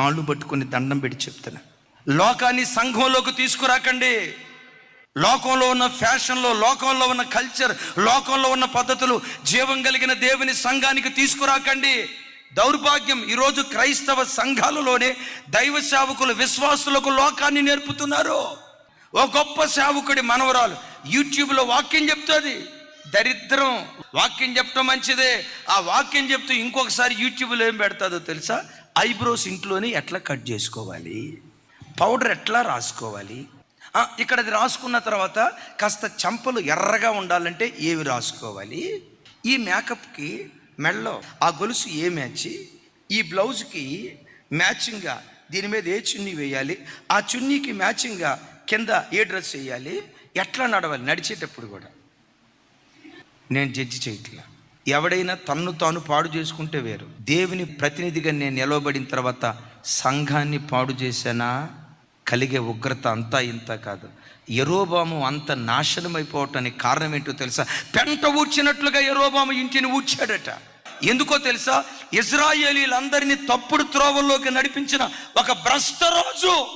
కాళ్ళు పట్టుకొని దండం పెట్టి చెప్తున్నా. లోకాన్ని సంఘంలోకి తీసుకురాకండి. లోకంలో ఉన్న ఫ్యాషన్లో లోకంలో ఉన్న కల్చర్ లోకంలో ఉన్న పద్ధతులు జీవం కలిగిన దేవుని సంఘానికి తీసుకురాకండి. దౌర్భాగ్యం ఈరోజు క్రైస్తవ సంఘాలలోనే దైవ సేవకులు విశ్వాసులకు లోకాన్ని నేర్పుతున్నారు. ఓ గొప్ప సేవకుడి మనవరాలు యూట్యూబ్లో వాక్యం చెప్తుంది. దరిద్రం. వాక్యం చెప్పడం మంచిదే. ఆ వాక్యం చెప్తూ ఇంకొకసారి యూట్యూబ్లో ఏం పెడతాదో తెలుసా? ఐబ్రోస్ ఇంట్లోనే ఎట్లా కట్ చేసుకోవాలి? పౌడర్ ఎట్లా రాసుకోవాలి? ఇక్కడ అది రాసుకున్న తర్వాత కాస్త చంపలు ఎర్రగా ఉండాలంటే ఏవి రాసుకోవాలి? ఈ మేకప్కి మెళ్ళో ఆ గొలుసు ఏ మ్యాచ్? ఈ బ్లౌజ్కి మ్యాచింగ్గా దీని మీద ఏ చున్నీ వేయాలి? ఆ చున్నీకి మ్యాచింగ్గా కింద ఏ డ్రెస్ వేయాలి? ఎట్లా నడవాలి? నడిచేటప్పుడు కూడా. నేను జడ్జి చేయట్లా. ఎవడైనా తన్ను తాను పాడు చేసుకుంటే వేరు. దేవుని ప్రతినిధిగా నేను నిలవబడిన తర్వాత సంఘాన్ని పాడు చేశానా? కలిగే ఉగ్రత అంతా ఇంత కాదు. ఎరోబాము అంత నాశనం అయిపోవటానికి కారణం ఏంటో తెలుసా? పెంట ఊడ్చినట్లుగా ఎరోబాము ఇంటిని ఊడ్చాడట. ఎందుకో తెలుసా? ఇజ్రాయేలీలందరినీ తప్పుడు త్రోవల్లోకి నడిపించిన ఒక భ్రష్టరాజు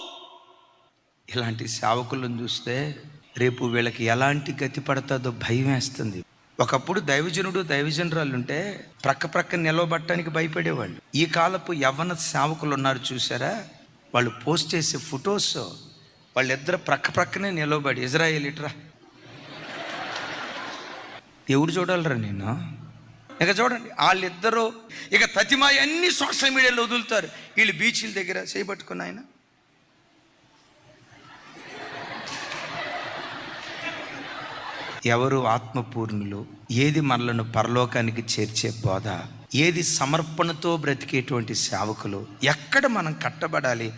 ఇలాంటి సేవకులను చూస్తే రేపు వీళ్ళకి ఎలాంటి గతి పడుతుందో భయం వేస్తుంది. ఒకప్పుడు దైవజనుడు దైవజనురాలు ఉంటే ప్రక్క ప్రక్క నిలవబట్టడానికి భయపడేవాళ్ళు. ఈ కాలపు యవ్వన సేవకులు ఉన్నారు చూసారా వాళ్ళు పోస్ట్ చేసే ఫొటోస్ వాళ్ళిద్దరు ప్రక్క ప్రక్కనే నిలవబడి ఇజ్రాయేల్ ఇట్రా. ఎవడు చూడాలరా నేను ఇక చూడండి వాళ్ళిద్దరూ ఇక తతిమాయి అన్ని సోషల్ మీడియాలో వదులుతారు. వీళ్ళు బీచ్ల దగ్గర చేయబట్టుకున్న ఆయన. ఎవరు ఆత్మపూర్ణులు? ఏది మనలను పరలోకానికి చేర్చే బోధ? ఏది సమర్పణతో బ్రతికేటువంటి సేవకులు? ఎక్కడ మనం కట్టబడాలి?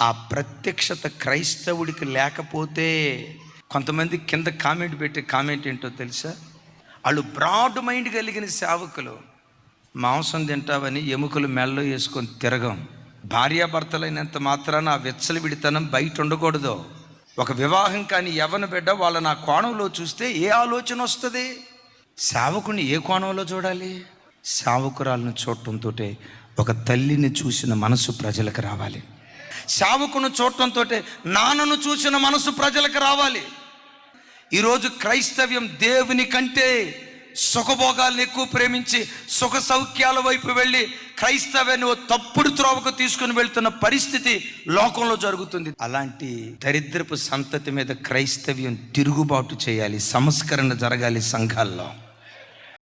ఆ ప్రత్యక్షత క్రైస్తవుడికి లేకపోతే కొంతమంది కింద కామెంట్ పెట్టే కామెంట్ ఏంటో తెలుసా? వాళ్ళు బ్రాడ్ మైండ్ కలిగిన సేవకులు. మాంసం తింటావని ఎముకలు మెల్లో వేసుకొని తిరగం. భార్యాభర్తలైనంత మాత్రాన ఆ వెచ్చలు విడితనం బయట ఉండకూడదు. ఒక వివాహం కాని యవన బిడ్డ వాళ్ళ నా కోణంలో చూస్తే ఏ ఆలోచన వస్తుంది? సేవకుని ఏ కోణంలో చూడాలి? సేవకురాలను చూడటంతో ఒక తల్లిని చూసిన మనసు ప్రజలకు రావాలి. సేవకును చూడటంతో నాన్నను చూసిన మనసు ప్రజలకు రావాలి. ఈరోజు క్రైస్తవ్యం దేవుని కంటే సుఖభోగాలను ఎక్కువ ప్రేమించి సుఖ సౌఖ్యాల వైపు వెళ్ళి క్రైస్తవ్యాన్ని ఓ తప్పుడు త్రోవకు తీసుకుని వెళ్తున్న పరిస్థితి లోకంలో జరుగుతుంది. అలాంటి దరిద్రపు సంతతి మీద క్రైస్తవ్యం తిరుగుబాటు చేయాలి సంస్కరణ జరగాలి సంఘాల్లో.